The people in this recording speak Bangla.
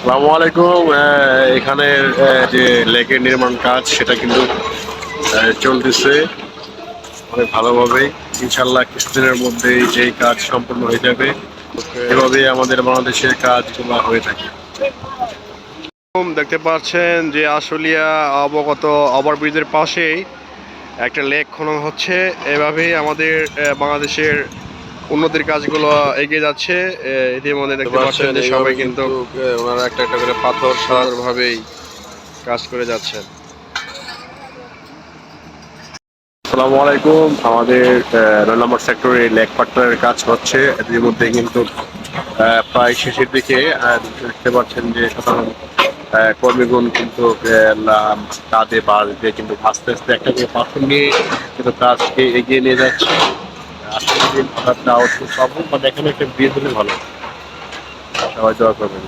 আসসালামু আলাইকুম। এখানে যে লেকের নির্মাণ কাজ, সেটা কিন্তু চলতেছে অনেক ভালোভাবে। ইনশাল্লাহ কিছুদিনের মধ্যেই যেই কাজ সম্পূর্ণ হয়ে যাবে এভাবে আমাদের বাংলাদেশের কাজগুলো হয়ে থাকে। দেখতে পাচ্ছেন যে আশুলিয়া অবগত ওভারব্রিজের পাশেই একটা লেক খনন হচ্ছে। এভাবেই আমাদের বাংলাদেশের উন্নতির কাজগুলো এগিয়ে যাচ্ছে আহ, ইতিমধ্যে দেখতে পাচ্ছেন যে সবাই কিন্তু ওনারা একটা একটা করে পাথর সুন্দরভাবেই কাজ করে যাচ্ছেন। আসসালামু আলাইকুম। আমাদের আহ, নয় নম্বর সেক্টরে লেক পাট্টারের কাজ হচ্ছে। এর মধ্যে কিন্তু আহ, প্রায় শেষের দিকে আহ, দেখতে পাচ্ছেন যে সাধারণ কর্মীগণ কিন্তু কাঁধে বাস দিয়ে কিন্তু আস্তে আস্তে একটা করে পাথর নিয়ে কিন্তু কাজকে এগিয়ে নিয়ে যাচ্ছে। আজকে দিন হঠাৎ আউটপুট সব মানে এখানে একটা বিয়ে হলে ভালো। সবাই দোয়া করবেন।